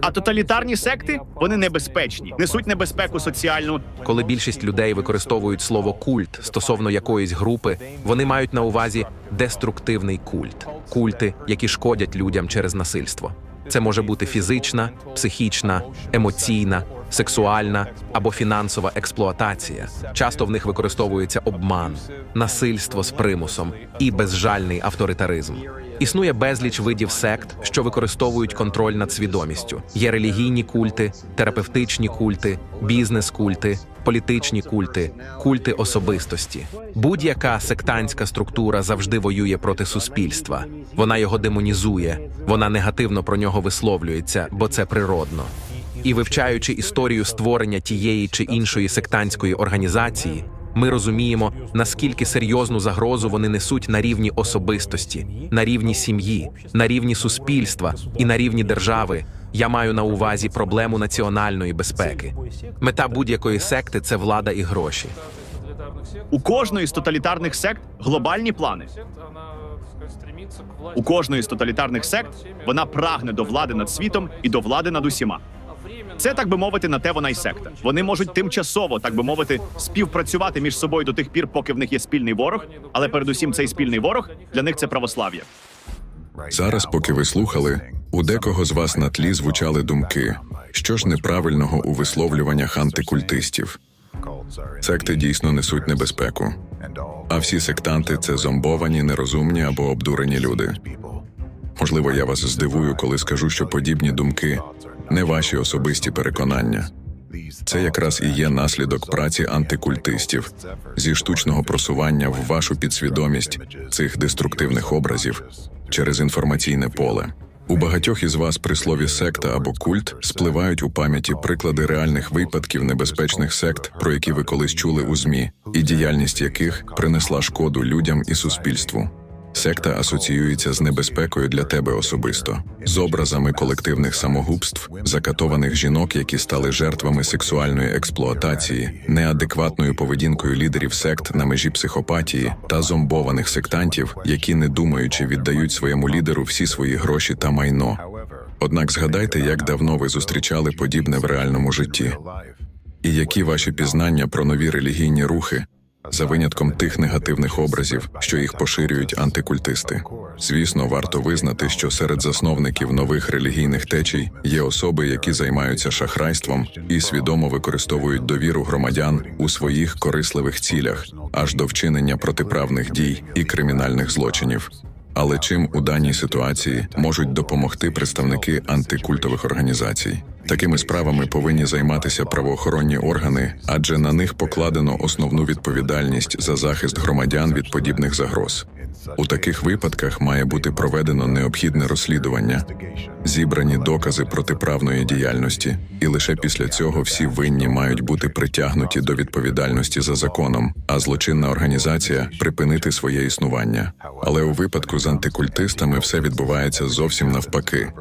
А тоталітарні секти вони небезпечні, несуть небезпеку соціальну. Коли більшість людей використовують слово культ стосовно якоїсь групи, вони мають на увазі деструктивний культ, культи, які шкодять людям через насильство. Це може бути фізична, психічна, емоційна, сексуальна або фінансова експлуатація. Часто в них використовується обман, насильство з примусом і безжальний авторитаризм. Існує безліч видів сект, що використовують контроль над свідомістю. Є релігійні культи, терапевтичні культи, бізнес-культи, політичні культи, культи особистості. Будь-яка сектантська структура завжди воює проти суспільства. Вона його демонізує, вона негативно про нього висловлюється, бо це природно. І вивчаючи історію створення тієї чи іншої сектантської організації, ми розуміємо, наскільки серйозну загрозу вони несуть на рівні особистості, на рівні сім'ї, на рівні суспільства і на рівні держави. Я маю на увазі проблему національної безпеки. Мета будь-якої секти це влада і гроші. У кожної з тоталітарних сект глобальні плани. У кожної з тоталітарних сект вона прагне до влади над світом і до влади над усіма. Це так би мовити, на те вона й секта. Вони можуть тимчасово, так би мовити, співпрацювати між собою до тих пір, поки в них є спільний ворог. Але передусім цей спільний ворог для них це православ'я. Зараз, поки ви слухали, у декого з вас на тлі звучали думки, що ж неправильного у висловлюваннях антикультистів. Секти дійсно несуть небезпеку, а всі сектанти це зомбовані, нерозумні або обдурені люди. Можливо, я вас здивую, коли скажу, що подібні думки не ваші особисті переконання. Це якраз і є наслідок праці антикультистів зі штучного просування в вашу підсвідомість цих деструктивних образів через інформаційне поле. У багатьох із вас при слові секта або культ спливають у пам'яті приклади реальних випадків небезпечних сект, про які ви колись чули у ЗМІ, і діяльність яких принесла шкоду людям і суспільству. Секта асоціюється з небезпекою для тебе особисто, з образами колективних самогубств, закатованих жінок, які стали жертвами сексуальної експлуатації, неадекватною поведінкою лідерів сект на межі психопатії та зомбованих сектантів, які, не думаючи, віддають своєму лідеру всі свої гроші та майно. Однак згадайте, як давно ви зустрічали подібне в реальному житті, і які ваші пізнання про нові релігійні рухи за винятком тих негативних образів, що їх поширюють антикультисти. Звісно, варто визнати, що серед засновників нових релігійних течій є особи, які займаються шахрайством і свідомо використовують довіру громадян у своїх корисливих цілях, аж до вчинення протиправних дій і кримінальних злочинів. Але чим у даній ситуації можуть допомогти представники антикультових організацій? Такими справами повинні займатися правоохоронні органи, адже на них покладено основну відповідальність за захист громадян від подібних загроз. У таких випадках має бути проведено необхідне розслідування, зібрані докази протиправної діяльності, і лише після цього всі винні мають бути притягнуті до відповідальності за законом, а злочинна організація припинити своє існування. Але у випадку з антикультистами все відбувається зовсім навпаки.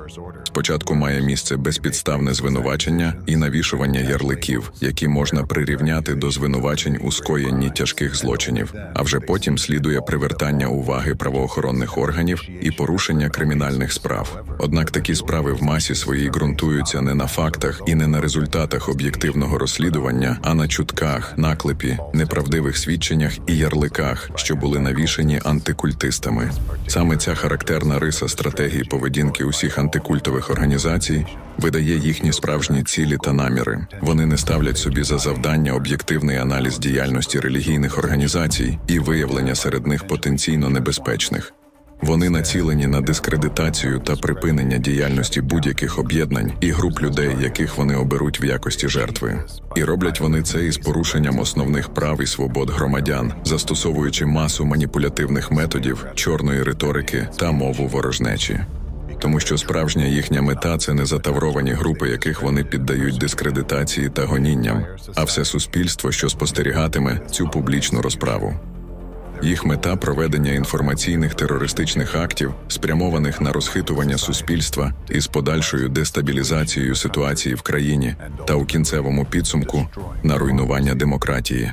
Спочатку має місце безпідставне звинувачення і навішування ярликів, які можна прирівняти до звинувачень у скоєнні тяжких злочинів, а вже потім слідує привертання уваги правоохоронних органів і порушення кримінальних справ. Однак такі справи в масі своїй ґрунтуються не на фактах і не на результатах об'єктивного розслідування, а на чутках, наклепі, неправдивих свідченнях і ярликах, що були навішані антикультистами. Саме ця характерна риса стратегії поведінки усіх антикультових організацій видає їхні справжні цілі та наміри. Вони не ставлять собі за завдання об'єктивний аналіз діяльності релігійних організацій і виявлення серед них потенційно небезпечних. Вони націлені на дискредитацію та припинення діяльності будь-яких об'єднань і груп людей, яких вони оберуть в якості жертви. І роблять вони це із порушенням основних прав і свобод громадян, застосовуючи масу маніпулятивних методів, чорної риторики та мову ворожнечі. Тому що справжня їхня мета це не затавровані групи, яких вони піддають дискредитації та гонінням, а все суспільство, що спостерігатиме цю публічну розправу. Їх мета проведення інформаційних терористичних актів, спрямованих на розхитування суспільства із подальшою дестабілізацією ситуації в країні та у кінцевому підсумку на руйнування демократії.